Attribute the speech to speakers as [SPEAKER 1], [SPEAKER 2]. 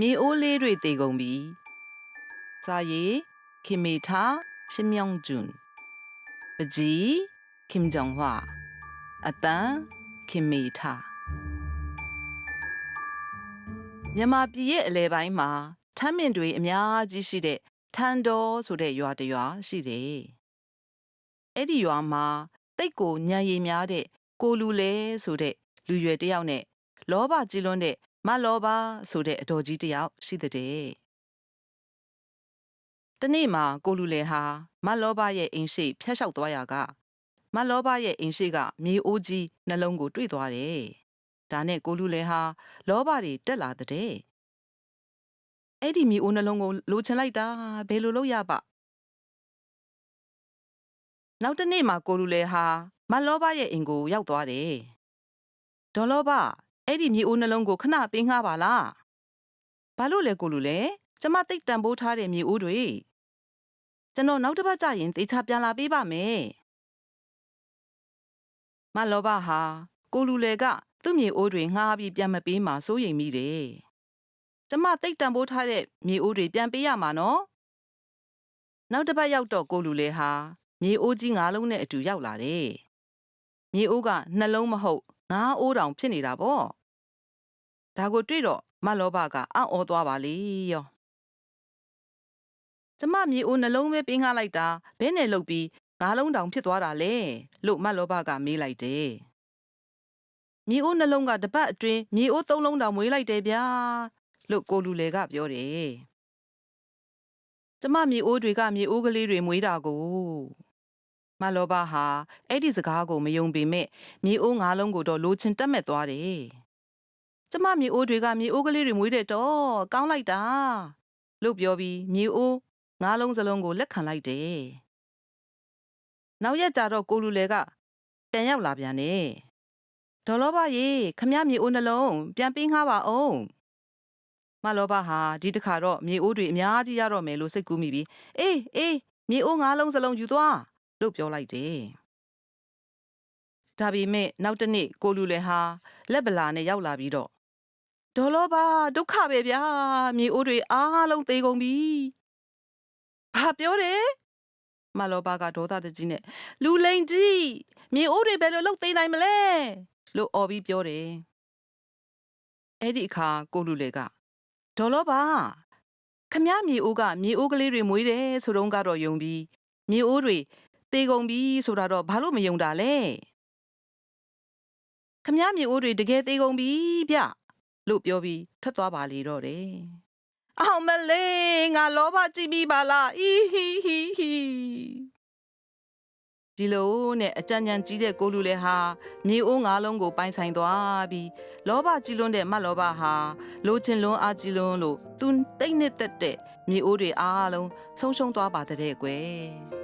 [SPEAKER 1] မြေအိုးလေးတွေတည်ကုန်ပြီစာရေးခင်မေထားရှင်မြောင်ကျွန်းပကြီးခင်ဂျုံဟွာအတန်ခင်မေထားမြန်မာပြည်ရဲ့အလဲပိုင်းမှာထမ်းမြင့်တွေအများကြီးရှိတဲ့ထန်တော်ဆိုတဲ့ရွာတစ်ရွာရှိတယ်အဲ့ဒီရွာမှာတိတ်ကိုညံရည်များတဲ့ကိုလူလဲဆိုတဲ့လူရွယ်တစ်ယောက်နဲ့လောဘကြီးလွန်းတဲ့ မလောဘဆိုတဲ့အတော်ကြီးတစ်ယောက်ရှိတဲ့တနေ့မှာကိုလူလဲဟာမလောဘရဲ့အိမ်ရှိဖျက်လျှောက်သွားရာကမလောဘရဲ့အိမ်ရှိကမြေအိုးကြီးနှလုံးကိုတွေ့သွားတယ်ဒါနဲ့ကိုလူလဲဟာလောဘတွေတက်လာတဲ့အဲ့ဒီမြေအိုးနှလုံးကိုလိုချင်လိုက်တာဘယ်လိုလုပ်ရပါနောက်တစ်နေ့မှာကိုလူလဲဟာမလောဘရဲ့အိမ်ကိုရောက်သွားတယ်ဒေါ်လောဘ အဲ့ဒီမြေအိုးနှလုံးကိုခဏပေးငှားပါလားဘာလို့လဲကိုလူလဲကျမတိတ်တန်ဖိုးထားတဲ့မြေအိုးတွေကျွန်တော်နောက်တစ်ပတ်ကျရင်တေချာပြန်လာပေးပါမယ်မလောဘဟာကိုလူလေကသူ့မြေအိုးတွေငှားပြီးပြန်မပေးမှစိုးရိမ်မိတယ်ကျမတိတ်တန်ဖိုးထားတဲ့မြေအိုးတွေပြန်ပေးရမှာနော်နောက်တစ်ပတ်ရောက်တော့ကိုလူလေဟာမြေအိုးကြီးငါးလုံးနဲ့အတူရောက်လာတယ်မြေအိုးကနှလုံးမဟုတ်ငါးအိုးတောင်ဖြစ်နေတာပေါ့ ဒါကိုတွေ့တော့မလောဘကအံ့ဩသွားပါလေရောကျမမြေအိုးနှလုံးပဲပေးငှားလိုက်တာဘဲနဲ့လုတ်ပြီးငါးလုံးတောင်ဖြစ်သွားတာလေလို့မလောဘကမေးလိုက်တယ်မြေအိုးနှလုံးကတပတ်အတွင်းမြေအိုးသုံးလုံးတောင်မွေးလိုက်တယ်ဗျာလို့ကိုလူလေကပြောတယ်ကျမမြေအိုးတွေကမြေအိုးကလေးတွေမွေးတာကိုမလောဘဟာအဲ့ဒီစကားကိုမယုံပေမဲ့မြေအိုးငါးလုံးကိုတော့လိုချင်တက်မဲ့သွားတယ် ကျမမြေအိုးတွေကမြေအိုးကလေးတွေမွေးတဲ့တော့ကောင်းလိုက်တာလို့ပြောပြီးမြေအိုးငါးလုံးစလုံးကိုလက်ခံလိုက်တယ်နောက်ရက်ကြတော့ကိုလူလေကပြန်ရောက်လာပြန်တယ်ဒေါ်လောဘရေခမမြေအိုးနှလုံးပြန်ပေးငှားပါအောင်မလောဘဟာဒီတစ်ခါတော့မြေအိုးတွေအများကြီးရတော့မယ်လို့စိတ်ကူးမိပြီးအေးအေးမြေအိုးငါးလုံးစလုံးယူသွားလို့ပြောလိုက်တယ်ဒါပေမဲ့နောက်တစ်နေ့ကိုလူလေဟာလက်ဗလာနဲ့ရောက်လာပြီးတော့ ဒေါ်လောဘဒုက္ခပဲဗျာမြေအိုးတွေအားလုံးသေးကုန်ပြီဘာပြောတယ်မလောဘကဒေါသတကြီးနဲ့လူလိန်ကြီးမြေအိုးတွေဘယ်လိုလုပ်သိမ်းနိုင်မလဲလို့អော်ပြီးပြောတယ်အဲ့ဒီအခါကိုလူလေကဒေါ်လောဘခမည်းမြေအိုးကမြေအိုးကလေးတွေမွေးတယ်ဆိုတော့ကတော့ယုံပြီးမြေအိုးတွေသေကုန်ပြီဆိုတာတော့ဘာလို့မယုံတာလဲခမည်းမြေအိုးတွေတကယ်သေကုန်ပြီဗျ လို့ပြောပြီးထွက်သွားပါလေတော့တယ်အောင်မလေးငါလောဘကြည့်ပြီးပါလားအီဟီဟီဟီဒီလိုနဲ့အကြံဉာဏ်ကြီးတဲ့ကိုလူလေဟာမြေအိုးငါးလုံးကိုပိုင်ဆိုင်သွားပြီးလောဘကြီးလွန်းတဲ့မတ်လောဘဟာလိုချင်လွန်းအားကြီးလွန်းလို့သူတိတ်နဲ့တက်တဲ့မြေအိုးတွေအားလုံးဆုံးရှုံးသွားပါတဲ့ကွယ်